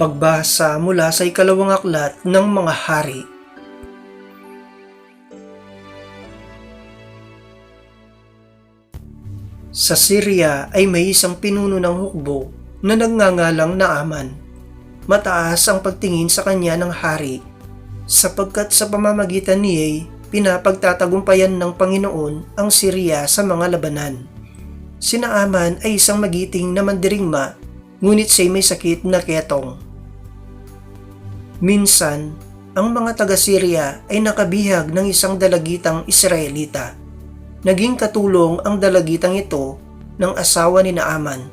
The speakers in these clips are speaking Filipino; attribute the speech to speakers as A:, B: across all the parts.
A: Pagbasa mula sa ikalawang aklat ng mga hari. Sa Syria ay may isang pinuno ng hukbo na nagngangalang Naaman. Mataas ang pagtingin sa kanya ng hari sapagkat sa pamamagitan niya pinapagtatagumpayan ng Panginoon ang Syria sa mga labanan. Si Naaman ay isang magiting na mandirigma ngunit siya'y may sakit na ketong. Minsan, ang mga taga-Syria ay nakabihag ng isang dalagitang Israelita. Naging katulong ang dalagitang ito ng asawa ni Naaman.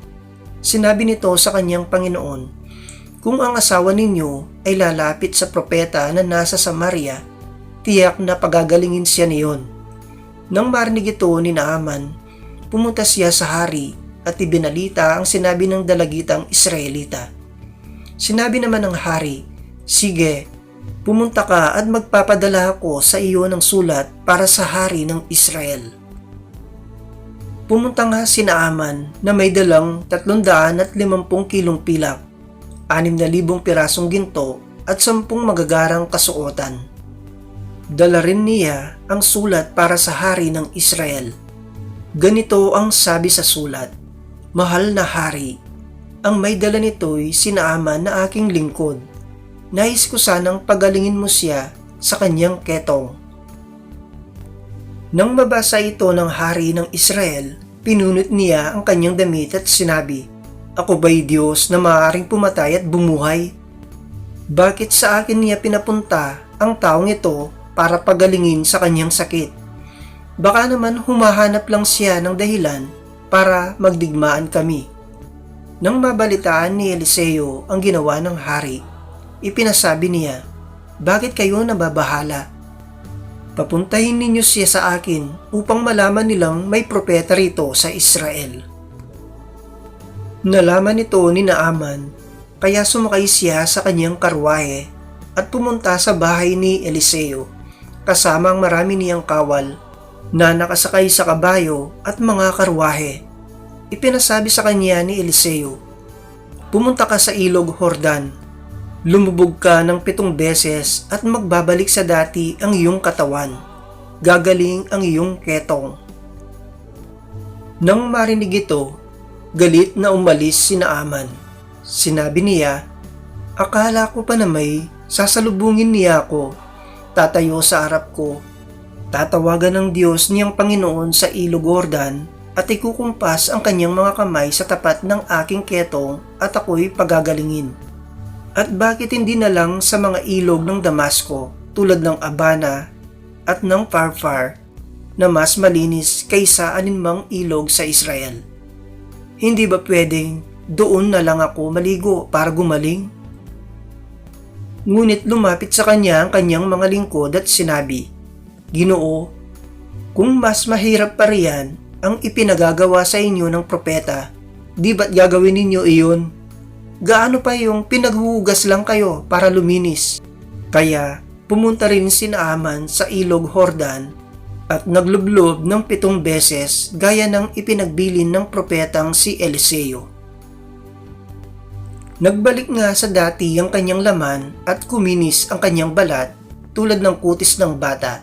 A: Sinabi nito sa kanyang Panginoon, Kung ang asawa ninyo ay lalapit sa propeta na nasa Samaria, tiyak na pagagalingin siya niyon. Nang marinig ito ni Naaman, pumunta siya sa hari at ibinalita ang sinabi ng dalagitang Israelita. Sinabi naman ng hari, Sige, pumunta ka at magpapadala ako sa iyo ng sulat para sa hari ng Israel. Pumunta nga si Naaman na may dalang 350 kilong pilak, 6,000 pirasong ginto at 10 magagarang kasuotan. Dala rin niya ang sulat para sa hari ng Israel. Ganito ang sabi sa sulat, Mahal na hari, ang may dala nito'y si Naaman na aking lingkod. Nais ko sanang pagalingin mo siya sa kanyang ketong. Nang mabasa ito ng hari ng Israel, pinunot niya ang kanyang damit at sinabi, Ako ba'y Diyos na maaaring pumatay at bumuhay? Bakit sa akin niya pinapunta ang taong ito para pagalingin sa kanyang sakit? Baka naman humahanap lang siya ng dahilan para magdigmaan kami. Nang mabalitaan ni Eliseo ang ginawa ng hari, ipinasabi niya, Bakit kayo nababahala? Papuntahin ninyo siya sa akin upang malaman nilang may propeta rito sa Israel. Nalaman nito ni Naaman, kaya sumakay siya sa kanyang karwahe at pumunta sa bahay ni Eliseo kasama ang marami niyang kawal na nakasakay sa kabayo at mga karwahe. Ipinasabi sa kanya ni Eliseo, Pumunta ka sa ilog Hordan Lumubog ka ng pitong beses at magbabalik sa dati ang iyong katawan. Gagaling ang iyong ketong. Nang marinig ito, galit na umalis si Naaman. Sinabi niya, Akala ko pa na may sasalubungin niya ako. Tatayo sa harap ko. Tatawagan ng Diyos niyang Panginoon sa ilog Jordan at ikukumpas ang kanyang mga kamay sa tapat ng aking ketong at ako'y pagagalingin. At bakit hindi na lang sa mga ilog ng Damasco tulad ng Abana at ng Farfar na mas malinis kaysa aninmang ilog sa Israel? Hindi ba pwedeng doon na lang ako maligo para gumaling? Ngunit lumapit sa kanya ang kanyang mga lingkod at sinabi, Ginoo, kung mas mahirap pa riyan ang ipinagagawa sa inyo ng propeta, di ba't gagawin ninyo iyon? Gaano pa yung pinaghuhugas lang kayo para luminis. Kaya pumunta rin si Naaman sa ilog Hordan at naglublob ng pitong beses gaya ng ipinagbilin ng propetang si Eliseo. Nagbalik nga sa dati ang kanyang laman at kuminis ang kanyang balat tulad ng kutis ng bata.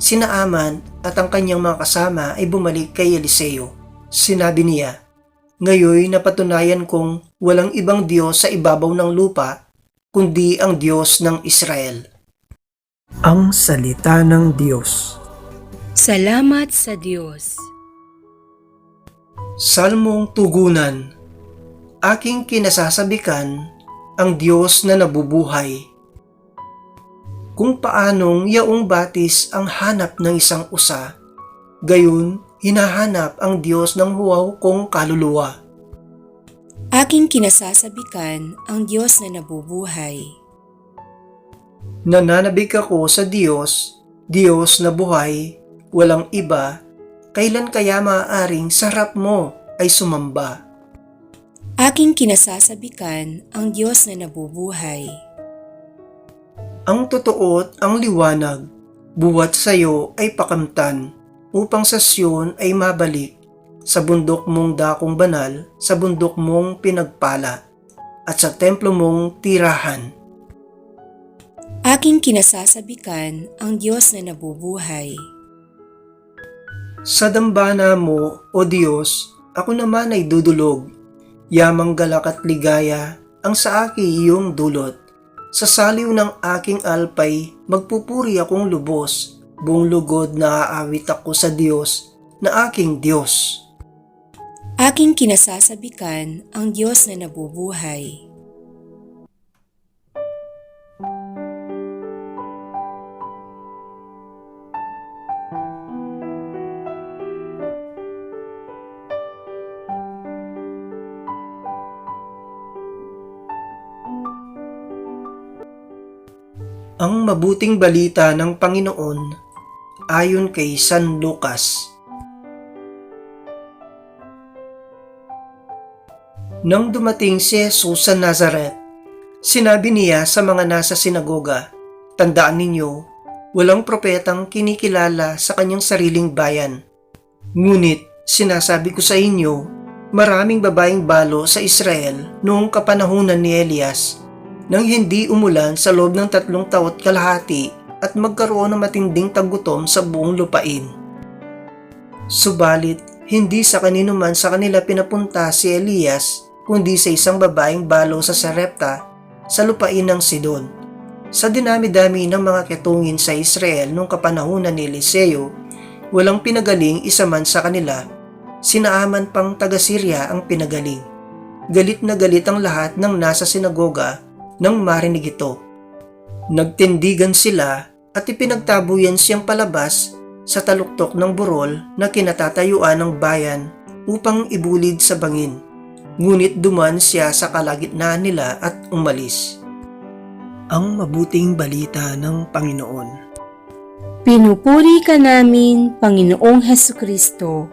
A: Si Naaman at ang kanyang mga kasama ay bumalik kay Eliseo. Sinabi niya, Ngayoy napatunayan kong walang ibang Diyos sa ibabaw ng lupa kundi ang Diyos ng Israel. Ang Salita ng Diyos
B: Salamat sa Diyos.
A: Salmong Tugunan Aking kinasasabikan ang Diyos na nabubuhay. Kung paanong yaong batis ang hanap ng isang usa, gayon hinahanap ang Diyos ng huwaw kong kaluluwa.
B: Aking kinasasabikan ang Diyos na nabubuhay.
A: Nananabik ako sa Diyos, Diyos na buhay, walang iba, kailan kaya maaaring sarap mo ay sumamba.
B: Aking kinasasabikan ang Diyos na nabubuhay.
A: Ang totoo't ang liwanag, buwat sayo ay pakamtan, upang sa Siyon ay mabalik sa bundok mong dakong banal, sa bundok mong pinagpala. at sa templo mong tirahan.
B: Aking kinasasabikan ang Diyos na nabubuhay.
A: Sa dambana mo, O Diyos, ako naman ay dudulog. Yamang galak at ligaya ang sa aki iyong dulot. Sa saliw ng aking alpay, magpupuri akong lubos. Buong lugod na aawit ako sa Diyos na aking Diyos.
B: Aking kinasasabikan ang Diyos na nabubuhay.
A: Ang mabuting balita ng Panginoon ayon kay San Lucas. Nang dumating si Jesus sa Nazaret, sinabi niya sa mga nasa sinagoga, Tandaan ninyo, walang propetang kinikilala sa kanyang sariling bayan. Ngunit sinasabi ko sa inyo, maraming babaeng balo sa Israel noong kapanahunan ni Elias nang hindi umulan sa loob ng tatlong taot kalahati at magkaroon ng matinding tagutom sa buong lupain. Subalit, hindi sa kanino man sa kanila pinapunta si Elias, kundi sa isang babaeng balo sa Sarepta sa lupain ng Sidon. Sa dinami-dami ng mga ketungin sa Israel nung kapanahunan ni Eliseo, walang pinagaling isa man sa kanila, sinaaman pang taga-Syria ang pinagaling. Galit na galit ang lahat ng nasa sinagoga nang marinig ito. Nagtindigan sila at ipinagtabuyan siyang palabas sa taluktok ng burol na kinatatayuan ng bayan upang ibulid sa bangin. Ngunit duman siya sa kalagitnaan nila at umalis. Ang mabuting balita ng Panginoon.
B: Pinupuri ka namin, Panginoong Heso Kristo.